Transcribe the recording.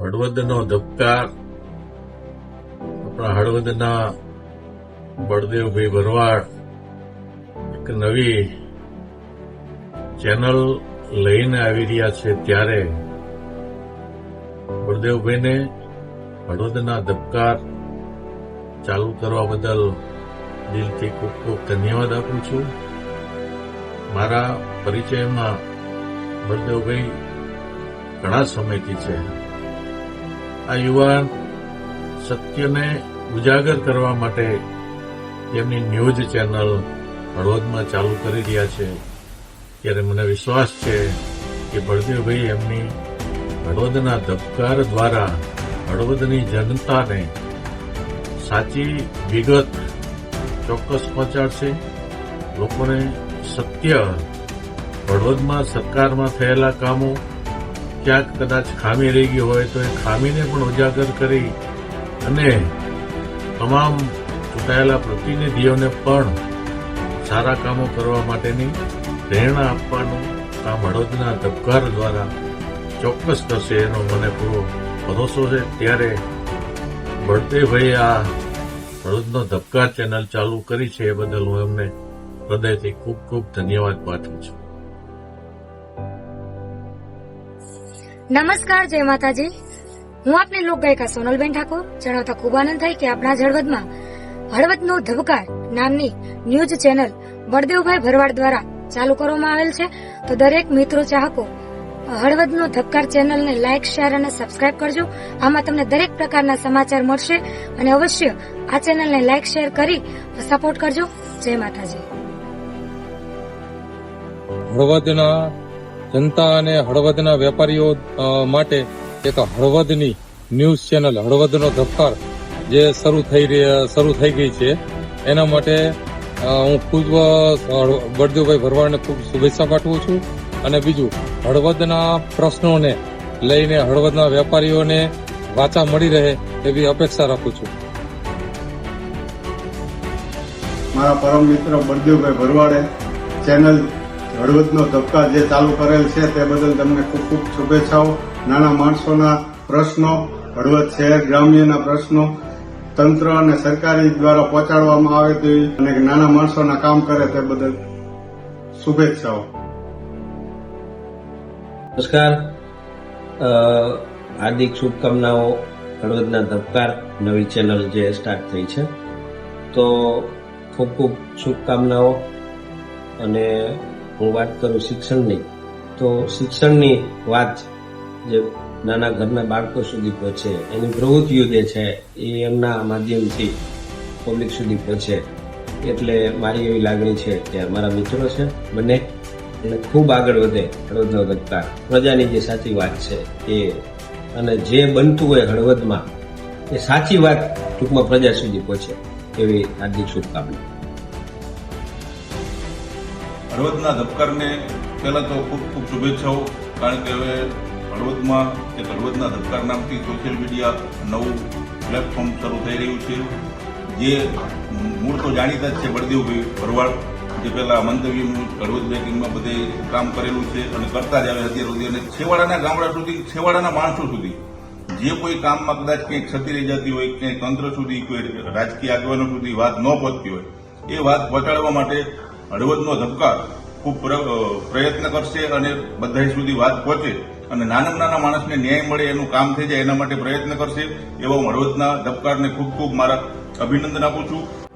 હળવદનો ધબકાર આપણા હળવદના બળદેવભાઈ ભરવાડ એક નવી ચેનલ લઈને આવી રહ્યા છે ત્યારે બળદેવભાઈને હળવદના ધબકાર ચાલુ કરવા બદલ દિલથી ખૂબ ખૂબ ધન્યવાદ આપું છું. મારા પરિચયમાં બળદેવભાઈ ઘણા સમયથી છે. આ યુવાન સત્યને ઉજાગર કરવા માટે એમની ન્યૂઝ ચેનલ હળવદમાં ચાલુ કરી રહ્યા છે. ત્યારે મને વિશ્વાસ છે કે બળદેવભાઈ એમની હળવદના ધબકાર દ્વારા હળવદની જનતાને સાચી વિગત ચોક્કસ પહોંચાડશે. લોકોને સત્ય હળવદમાં સરકારમાં થયેલા કામો ક્યાંક કદાચ ખામી રહી ગઈ હોય તો એ ખામીને પણ ઉજાગર કરી અને તમામ ચૂંટાયેલા પ્રતિનિધિઓને પણ સારા કામો કરવા માટેની પ્રેરણા આપવાનું કામ હળવદના ધબકાર દ્વારા ચોક્કસ થશે એનો મને પૂરો ભરોસો છે. ત્યારે બળદેવભાઈ આ હળવદનો ધબકાર ચેનલ ચાલુ કરી છે એ બદલ હું એમને હૃદયથી ખૂબ ખૂબ ધન્યવાદ પાઠવું છું. નમસ્કાર, જય માતાજી. હું આપની લોકગાયિકા સોનલબેન ઠાકોર. જણાવતા ખૂબ આનંદ થાય કે આપણા હળવદમાં હળવદનો ધબકાર નામની ન્યૂઝ ચેનલ બળદેવભાઈ ભરવાડ દ્વારા ચાલુ કરવામાં આવેલ છે. તો દરેક મિત્રો ચાહકો, હળવદનો ધબકાર ચેનલને લાઇક શેર અને સબસ્ક્રાઇબ કરજો. આમાં તમને દરેક પ્રકારના સમાચાર મળશે અને અવશ્ય આ ચેનલને લાઇક શેર કરી સપોર્ટ કરજો. જય માતાજી. હળવદના જનતા અને હળવદના વેપારીઓ માટે એક હળવદની ન્યૂઝ ચેનલ, હળવદનો ધબકાર જે શરૂ થઈ શરૂ થઈ ગઈ છે. એના માટે હું ખુદ બળદેવભાઈ ભરવાડને ખૂબ શુભેચ્છા પાઠવું છું. અને બીજું, હળવદના પ્રશ્નોને લઈને હળવદના વેપારીઓને વાચા મળી રહે એવી અપેક્ષા રાખું છું. મારા પરમ મિત્ર બળદેવભાઈ ભરવાડે ચેનલ હળવદનો ધબકા જે ચાલુ કરેલ છે તે બદલ તમને ખૂબ ખૂબ શુભેચ્છાઓ. નાના માણસોના પ્રશ્નો, હળવદ શહેર ગ્રામ્યના પ્રશ્નો, તંત્ર અને સરકારી દ્વારા પહોંચાડવામાં આવે તેવી અને નાના માણસોના કામ કરે તે બદલ શુભેચ્છાઓ. નમસ્કાર. હાર્દિક શુભકામનાઓ હળવદના ધબકાર નવી ચેનલ જે સ્ટાર્ટ થઈ છે. તો ખૂબ ખૂબ શુભકામનાઓ અને હું વાત કરું શિક્ષણની. તો શિક્ષણની વાત જે નાના ઘરના બાળકો સુધી પહોંચે, એની પ્રવૃત્તિઓ જે છે એ એમના માધ્યમથી પબ્લિક સુધી પહોંચે. એટલે મારી એવી લાગણી છે કે અમારા મિત્રો છે, બંને અને ખૂબ આગળ વધે હળવદનો ધબકાર પ્રજાની જે સાચી વાત છે એ અને જે બનતું હોય હળવદમાં, એ સાચી વાત ટૂંકમાં પ્રજા સુધી પહોંચે, એવી હાર્દિક શુભકામના. હળવદના ધબકારને પહેલાં તો ખૂબ ખૂબ શુભેચ્છાઓ, કારણ કે હવે હળવદમાં એક હળવદના ધબકાર નામથી સોશિયલ મીડિયા નવું પ્લેટફોર્મ શરૂ થઈ રહ્યું છે. જે મૂળ તો જાણીતા જ છે બળદેવભાઈ ભરવાડ, જે પહેલાં મંતવ્યનું હળવદ બેકિંગમાં બધે કામ કરેલું છે અને કરતા જ આવે અત્યાર સુધી. અને છેવાડાના ગામડા સુધી, છેવાડાના માણસો સુધી. જે કોઈ કામમાં કદાચ કંઈક ક્ષતિ રહી જતી હોય ક્યાંય તંત્ર સુધી, કોઈ રાજકીય આગેવાનો સુધી વાત ન પહોંચતી હોય, એ વાત પહોંચાડવા માટે હળવદનો ધબકાર ખૂબ પ્ર- પ્રયત્ન કરશે અને બધા સુધી વાત પહોંચે અને નાના નાના માણસને ન્યાય મળે એનું કામ થઈ જાય એના માટે પ્રયત્ન કરશે, એવા હું હળવદના ધબકારને ખૂબ ખૂબ મારા અભિનંદન આપું છું.